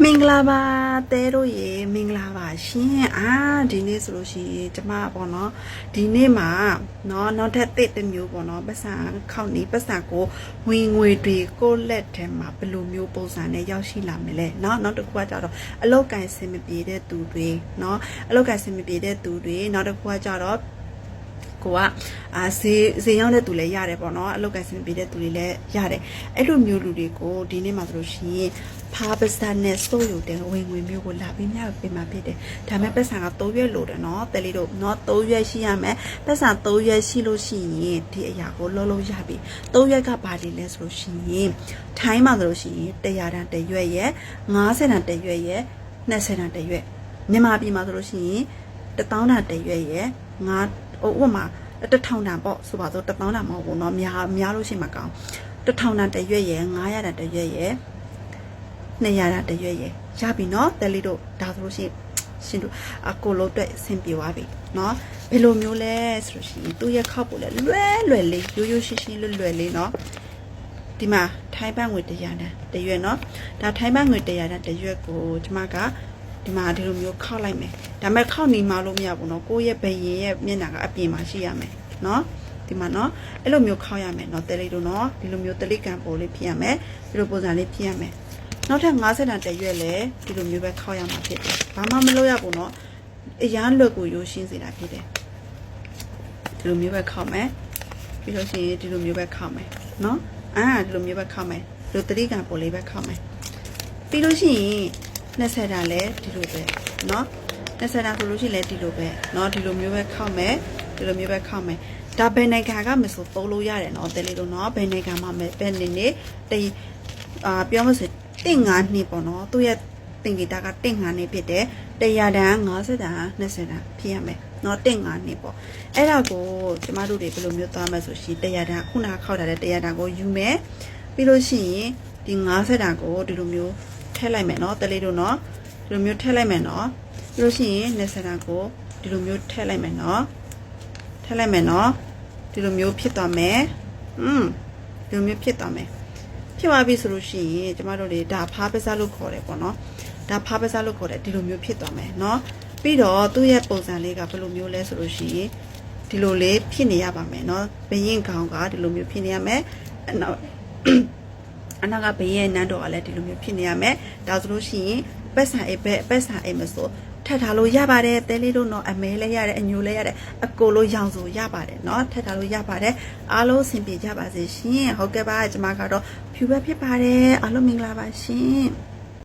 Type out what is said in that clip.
မင်္ဂလာပါတဲတို့ရေမင်္ဂလာပါရှင်အာဒီနေ့ဆိုလို့ရှိရင်ကျမပေါ့နော်ဒီနေ့မှာနော်နောက်ထပ်တစ်တစ်မျိုးပေါ့နော်ပတ်စံခောက်နေပတ်စံကိုဝင်ငွေတွေကိုလက်ထဲမှာဘယ်လိုမျိုးပုံစံနဲ့ရောက်ရှိလာမလဲနော်နောက်တစ်ခုကကြတော့အလောက်ကန်စင်မပြေတဲ့သူတွေနော်အလောက်ကန်စင်မပြေတဲ့သူတွေနောက်တစ်ခုကကြတော့ ကိုကအာဈေးဈေးရောက်တဲ့သူလည်းရတယ်ပေါ့နော်အလုပ်ကိုင်စင်ပေးတဲ့သူတွေလည်းရတယ်အဲ့လိုမျိုးလူတွေကိုဒီနေ့မှဆိုလို့ရှိရင်ဖာပစတနဲ့စိုးရုံတဲ့ဝင်ငွေမျိုးကိုလာပြီးမြပေးမှာဖြစ်တယ်ဒါပေမဲ့ပတ်စံက3ရွက်လို့တယ်နော်တယ်လီတို့နော်3ရွက်ရှိရမယ်ပတ်စံ3ရွက်ရှိလို့ရှိရင်ဒီအရာကိုလုံးလုံးရပြီ3ရွက်ကဘာတွေလဲဆိုလို့ရှိရင်ထိုင်းမှာဆိုလို့ရှိရင်100တန်1ရွက်ရဲ့90တန်1ရွက်ရဲ့20တန်1ရွက်မြန်မာပြည်မှာဆိုလို့ရှိရင် 1000တန်1ရွက်ရဲ့9ဟိုဥပမာတစ်ထောင်တန်ပေါ့ဆိုပါတော့တစ်ထောင်တန်မဟုတ်ဘူးเนาะများများလို့ရှိမှကောင်းတစ်ထောင်တန်တစ်ရွက်ရယ်900တန်တစ်ရွက်ရယ်200တန်တစ်ရွက်ရယ်ရပြီเนาะတယ်လီတို့ဒါဆိုလို့ရှိရင်ရှင်တို့အကိုလုံးအတွက်အဆင်ပြေသွားပြီเนาะဘယ်လိုမျိုးလဲဆိုလို့ရှိရင်သူ့ရဲ့ခောက်ပို့လဲလွယ်လွယ်လေးရိုးရိုးရှင်းရှင်းလွယ်လွယ်လေးเนาะဒီမှာထိုင်းဘတ်ငွေ100တန်တစ်ရွက်เนาะဒါထိုင်းဘတ်ငွေ100တန်တစ်ရွက်ကိုကျမက ဒီမှာဒီလိုမျိုးခောက်လိုက်မယ်ဒါပေမဲ့ခောက်နေမှလို့မရဘူးเนาะကိုယ့်ရဲ့ဘယင်ရဲ့မျက်နှာကအပြင်မှာရှိရမယ်เนาะဒီမှာเนาะအဲ့လိုမျိုးခောက်ရမယ်เนาะတဲလေးတို့เนาะဒီလိုမျိုးတလိကန်ပေါ်လေးဖြစ်ရမယ်ဒီလိုပုံစံလေးဖြစ်ရမယ်နောက်ထပ်50တန်တစ်ရွက်လဲဒီလိုမျိုးပဲခောက်ရမှာဖြစ်တယ်ဘာမှမလုပ်ရဘူးเนาะအရန်လွတ်ကိုရိုးရှင်းစေတာဖြစ်တယ်ဒီလိုမျိုးပဲခောက်မယ်ပြီးလို့ရှိရင်ဒီလိုမျိုးပဲခောက်မယ်เนาะအာဒီလိုမျိုးပဲခောက်မယ်ဒီလိုတလိကန်ပေါ်လေးပဲခောက်မယ်ပြီးလို့ရှိရင် 20တန်လဲဒီလိုပဲเนาะ20တန်ဆိုလို့ရှိရင်လဲဒီလိုပဲเนาะဒီလိုမျိုးပဲခောက်မယ်ဒီလိုမျိုးပဲခောက်မယ်ဒါဘယ်နိုင်ငံကမဆိုသုံးလို့ရတယ်เนาะတဲလေးတို့เนาะဘယ်နိုင်ငံမှာပဲဘယ်နေနေတည်အာပြောမစတင့်ငါနှစ်ပေါ့เนาะသူ့ရဲ့တင်ဂီတာကတင့်ငါနှစ်ဖြစ်တယ်100တန်50တန်20တန်ဖြစ်ရမယ်เนาะတင့်ငါနှစ်ပေါ့အဲ့ဒါကိုကျမတို့တွေဘယ်လိုမျိုးသွားမလဲဆိုရှင်100တန်ခုနခောက်ထားတဲ့100တန်ကိုယူမယ်ပြီးလို့ရှိရင်ဒီ50တန်ကိုဒီလိုမျိုး ထည့်လိုက်မယ်เนาะတဲလေးတို့เนาะဒီလိုမျိုးထည့်လိုက်မယ်เนาะပြီးလို့ရှိရင်20တန်ကိုဒီလိုမျိုးထည့်လိုက်မယ်เนาะ ထည့်လိုက်မယ်နော်ဒီလိုမျိုးဖြစ်သွားမယ်อืมဒီလိုမျိုးဖြစ်သွားမယ်ဖြစ်သွားပြီဆိုလို့ရှိရင်ကျမတို့တွေဒါဖားပစားလို့ခေါ်တယ်ပေါ့နော်ဒါဖားပစားလို့ခေါ်တယ်ဒီလိုမျိုးဖြစ်သွားမယ်နော်ပြီးတော့သူ့ရဲ့ပုံစံလေးကဘယ်လိုမျိုးလဲဆိုလို့ရှိရင်ဒီလိုလေးဖြစ်နေရပါမယ်နော်ဘရင်ကောင်ကဒီလိုမျိုးဖြစ်နေရမယ်အနောက် အနာကဘရင်နန်းတော်ကလည်းဒီလိုမျိုးဖြစ်နေရမယ်ဒါဆိုလို့ရှိရင်ပက်ဆာအိပ်ပဲပက်ဆာအိပ်မဆိုထပ်ထားလို့ရပါတယ်တဲလေးတို့တော့အမဲလည်းရတယ်အညိုလည်းရတယ်အကိုလို့ရောင်ဆိုရပါတယ်เนาะထပ်ထားလို့ရပါတယ်အားလုံးအဆင်ပြေကြပါစေရှင်ဟုတ်ကဲ့ပါကျွန်မကတော့ဖြူပဲဖြစ်ပါတယ်အားလုံးမင်္ဂလာပါရှင်